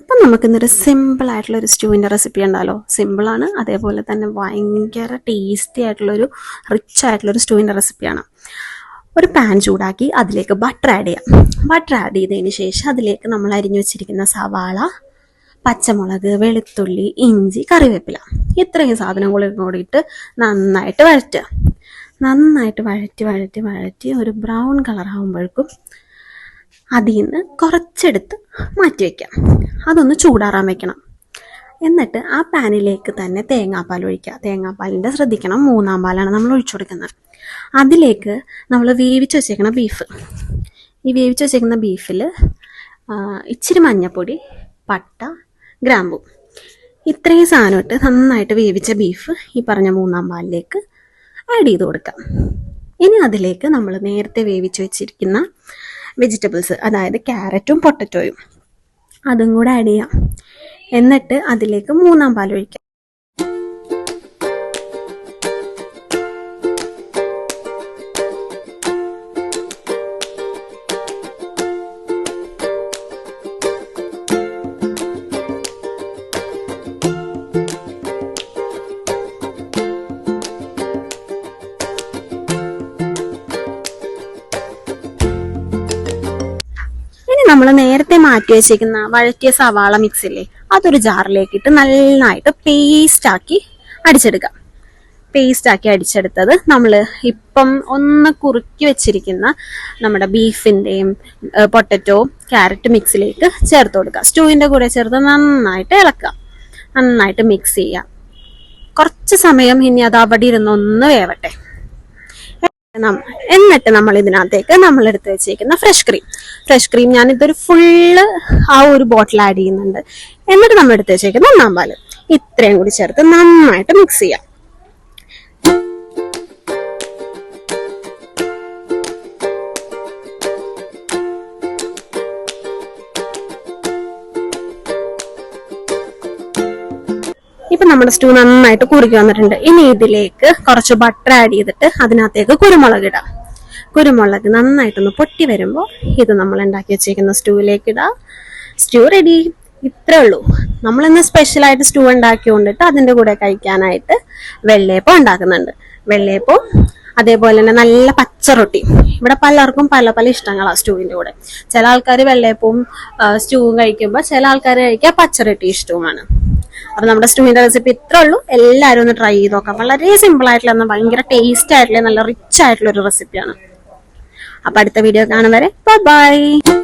അപ്പം നമുക്കിന്നൊരു ഒരു സ്റ്റൂവിന്റെ റെസിപ്പി ഉണ്ടല്ലോ. സിമ്പിളാണ് അതേപോലെ തന്നെ ഭയങ്കര ടേസ്റ്റി ആയിട്ടുള്ളൊരു റിച്ച് ആയിട്ടുള്ളൊരു സ്റ്റൂവിന്റെ റെസിപ്പിയാണ് ഒരു പാൻ ചൂടാക്കി അതിലേക്ക് ബട്ടർ ആഡ് ചെയ്യാം. ബട്ടർ ആഡ് ചെയ്തതിന് ശേഷം അതിലേക്ക് നമ്മൾ അരിഞ്ഞു വെച്ചിരിക്കുന്ന സവാള പച്ചമുളക് വെളുത്തുള്ളി ഇഞ്ചി കറിവേപ്പില ഇത്രയും സാധനങ്ങളും കൂടിയിട്ട് നന്നായിട്ട് വഴറ്റുക. നന്നായിട്ട് വഴറ്റി വഴറ്റി വഴറ്റി ഒരു ബ്രൗൺ കളർ ആകുമ്പോഴേക്കും അതിൽ നിന്ന് കുറച്ചെടുത്ത് മാറ്റി വയ്ക്കാം അതൊന്ന് ചൂടാറാൻ വെക്കണം. എന്നിട്ട് ആ പാനിലേക്ക് തന്നെ തേങ്ങാപ്പാൽ ഒഴിക്കുക. തേങ്ങാപ്പാലിന്റെ ശ്രദ്ധിക്കണം. മൂന്നാം പാലാണ് നമ്മൾ ഒഴിച്ചു കൊടുക്കുന്നത്. അതിലേക്ക് നമ്മൾ വേവിച്ച് വെച്ചേക്കുന്ന ബീഫ് ഈ വേവിച്ച് വെച്ചേക്കുന്ന ബീഫിൽ ഇച്ചിരി മഞ്ഞൾപ്പൊടി പട്ട ഗ്രാമ്പു. ഇത്രയും സാധനം ഇട്ട് നന്നായിട്ട് വേവിച്ച ബീഫ് ഈ പറഞ്ഞ മൂന്നാം പാലിലേക്ക് ആഡ് ചെയ്ത് കൊടുക്കാം. ഇനി അതിലേക്ക് നമ്മൾ നേരത്തെ വേവിച്ച് വെച്ചിരിക്കുന്ന വെജിറ്റബിൾസ് അതായത് ക്യാരറ്റും പൊട്ടറ്റോയും അതും കൂടെ ആഡ് ചെയ്യാം. എന്നിട്ട് അതിലേക്ക് മൂന്നാം പാൽ ഒഴിക്കാം. നമ്മൾ നേരത്തെ മാറ്റി വെച്ചിരിക്കുന്ന വഴറ്റിയ സവാള മിക്സ് ഇല്ലേ അതൊരു ജാറിലേക്ക് ഇട്ട് നന്നായിട്ട് പേസ്റ്റ് ആക്കി അടിച്ചെടുക്കാം. പേസ്റ്റ് ആക്കി അടിച്ചെടുത്തത് നമ്മൾ ഇപ്പം ഒന്ന് കുറുക്കി വെച്ചിരിക്കുന്ന നമ്മുടെ ബീഫിന്റെയും പൊട്ടറ്റോ ക്യാരറ്റ് മിക്സിലേക്ക് ചേർത്ത് കൊടുക്കുക. സ്റ്റൂവിന്റെ കൂടെ ചേർത്ത് നന്നായിട്ട് ഇളക്കുക. നന്നായിട്ട് മിക്സ് ചെയ്യുക. കുറച്ച് സമയം ഇനി അത് അവിടെ ഇരുന്ന് ഒന്ന് വേവട്ടെ. എന്നിട്ട് നമ്മൾ ഇതിനകത്തേക്ക് നമ്മൾ എടുത്ത് വെച്ചേക്കുന്ന ഫ്രഷ് ക്രീം ഫ്രഷ് ക്രീം ഞാൻ ഇതൊരു ഫുള്ള് ആ ഒരു ബോട്ടിൽ ആഡ് ചെയ്യുന്നുണ്ട്. എന്നിട്ട് നമ്മൾ എടുത്ത് വെച്ചേക്കുന്ന ഒന്നാം പാൽ. ഇത്രയും കൂടി ചേർത്ത് നന്നായിട്ട് മിക്സ് ചെയ്യാം. ഇപ്പൊ നമ്മുടെ സ്റ്റൂ നന്നായിട്ട് കുറുക്കി വന്നിട്ടുണ്ട്. ഇനി ഇതിലേക്ക് കുറച്ച് ബട്ടർ ആഡ് ചെയ്തിട്ട് അതിനകത്തേക്ക് കുരുമുളക് ഇടാം. കുരുമുളക് നന്നായിട്ടൊന്ന് പൊട്ടി വരുമ്പോൾ ഇത് നമ്മൾ ഉണ്ടാക്കി വെച്ചേക്കുന്ന സ്റ്റൂവിലേക്ക് ഇടാം. സ്റ്റൂ റെഡി ഇത്രേ ഉള്ളൂ. നമ്മളിന്ന് സ്പെഷ്യലായിട്ട് സ്റ്റൂ ഉണ്ടാക്കി ഉണ്ടാക്കിക്കൊണ്ടിട്ട് അതിന്റെ കൂടെ കഴിക്കാനായിട്ട് വെള്ളയപ്പം ഉണ്ടാക്കുന്നുണ്ട്. വെള്ളയപ്പം അതേപോലെ തന്നെ നല്ല പച്ചറൊട്ടി ഇവിടെ പലർക്കും പല പല ഇഷ്ടങ്ങളാണ് സ്റ്റൂവിന്റെ കൂടെ. ചില ആൾക്കാർ വെള്ളയപ്പവും സ്റ്റൂവും കഴിക്കുമ്പോൾ ചില ആൾക്കാർ കഴിക്കുക പച്ചറൊട്ടി ഇഷ്ടവുമാണ്. അപ്പൊ നമ്മുടെ സ്റ്റൂവിന്റെ റെസിപ്പി ഇത്രേ ഉള്ളൂ. എല്ലാവരും ഒന്ന് ട്രൈ ചെയ്ത് നോക്കാം. വളരെ സിമ്പിൾ ആയിട്ടുള്ള ഭയങ്കര ടേസ്റ്റ് ആയിട്ടുള്ള നല്ല റിച്ച് ആയിട്ടുള്ള ഒരു റെസിപ്പിയാണ് അപ്പൊ അടുത്ത വീഡിയോ കാണും വരെ. ബൈ